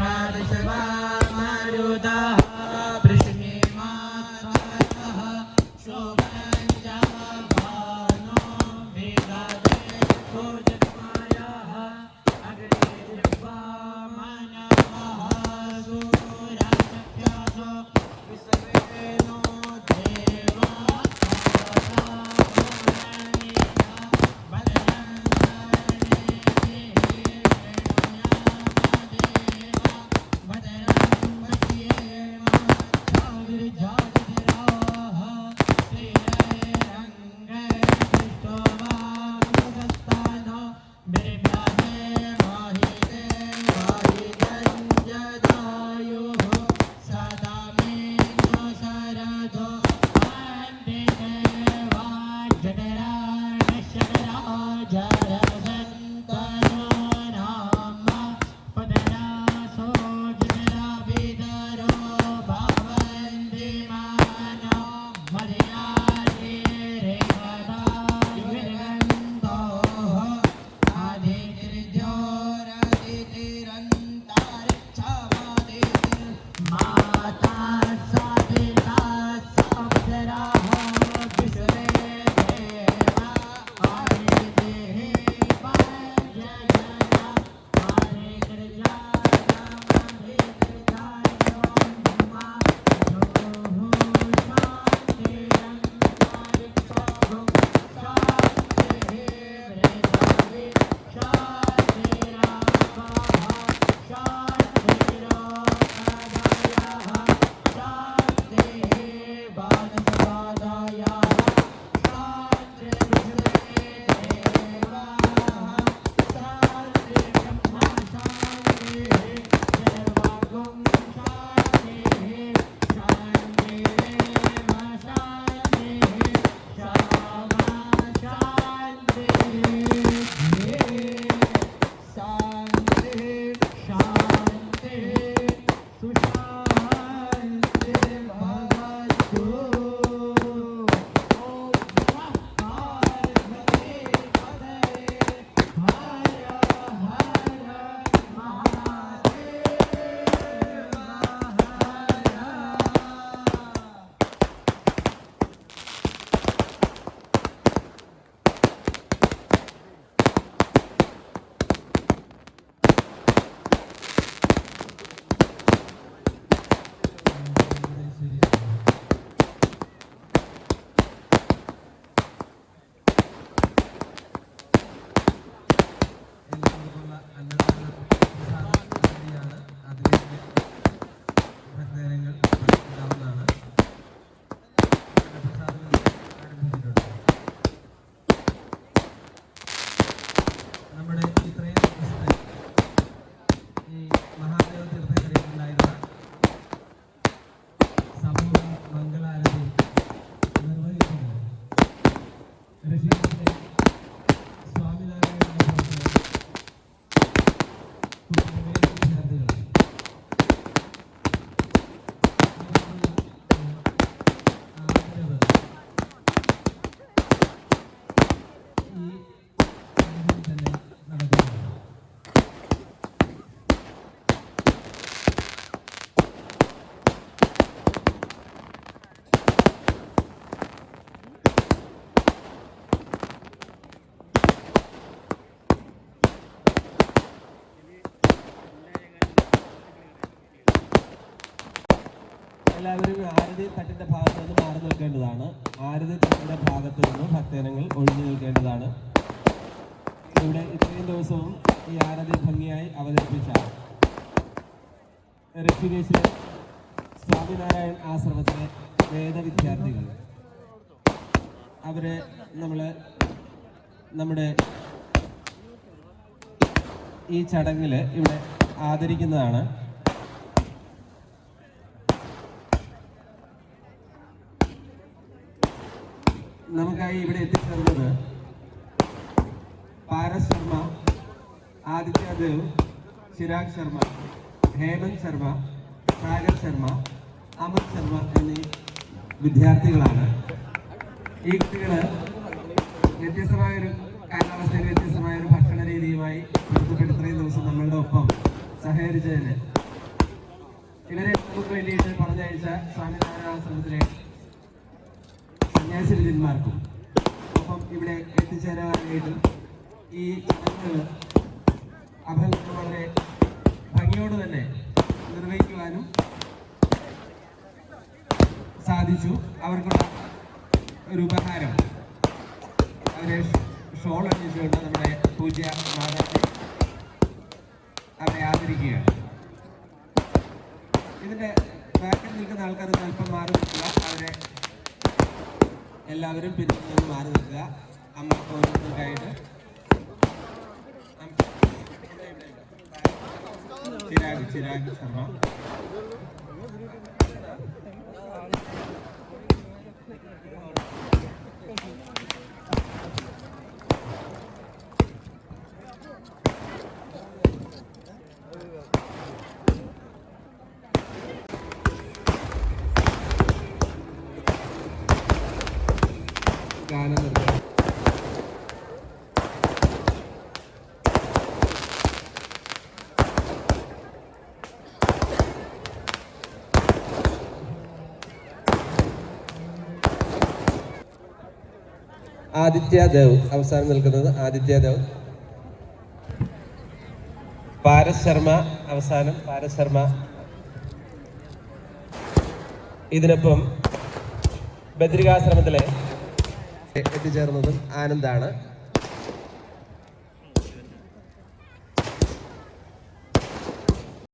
ભાવ સવા എല്ലാവരും ആരതി തട്ടിന്റെ ഭാഗത്ത് നിന്ന് മാറി നിൽക്കേണ്ടതാണ്. ആരതി തട്ടിന്റെ ഭാഗത്ത് നിന്ന് ഭക്തജനങ്ങൾ ഒഴിഞ്ഞു നിൽക്കേണ്ടതാണ്. ഇവിടെ ഇത്രയും ദിവസവും ഈ ആരതി ഭംഗിയായി അവതരിപ്പിച്ച ഋഷികേശിലെ സ്വാമിനാരായൺ ആശ്രമത്തിലെ വേദവിദ്യാർത്ഥികൾ. അവരെ നമ്മളെ നമ്മുടെ ഈ ചടങ്ങിൽ ഇവിടെ ആദരിക്കുന്നതാണ്. നമുക്കായി ഇവിടെ എത്തിച്ചേർന്നത് പാരസ് ശർമ്മ ആദിത്യ ദേവ് ചിരാഗ് ശർമ്മ ഹേമന്ത് ശർമ്മ സാഗർ ശർമ്മ അമിത് ശർമ്മ എന്നീ വിദ്യാർത്ഥികളാണ്. ഈ കുട്ടികൾ വ്യത്യസ്തമായൊരു കാലാവസ്ഥയിൽ വ്യത്യസ്തമായൊരു ഭക്ഷണ രീതിയുമായി ബന്ധപ്പെട്ട് ഇത്രയും ദിവസം നമ്മളുടെ ഒപ്പം സഹകരിച്ചതിന്. ഇവരെ നമുക്ക് വേണ്ടിയിട്ട് പറഞ്ഞയച്ച സ്വാമിനാരായണ സന്യാസി വിദ്യന്മാർക്കും ഒപ്പം ഇവിടെ എത്തിച്ചേരാനായിട്ട് ഈ ചടങ്ങുകൾ അഭ്യർത്ഥന വളരെ ഭംഗിയോട് തന്നെ നിർവഹിക്കുവാനും സാധിച്ചു. അവർക്കുള്ള ഒരു ഉപഹാരം. അവരെ ഷോൾ അണിയിച്ചുകൊണ്ട് നമ്മുടെ പൂജ്യ മാതാവിനെ അവരെ ആദരിക്കുകയാണ്. ഇതിന്റെ ബാക്കിൽ നിൽക്കുന്ന ആൾക്കാർ അല്പം മാറി നിൽക്കുക എല്ലാവരും പിന്നിൽ മാറി നിൽക്കുക. അമ്മ ഓരോരുത്തർക്കായിട്ട് ചിരാഗ് ചിരാഗ് ശർമ്മ. ഗാനം നിർവഹിക്കും ആദിത്യ അവസാനം നിൽക്കുന്നത് ആദിത്യ ദേവ്. പാരസ് ശർമ്മ അവസാനം പാരസ് ശർമ്മ. ഇതിനൊപ്പം ബദ്രികാശ്രമത്തിലെ എത്തിച്ചേർന്നതും ആനന്ദാണ്.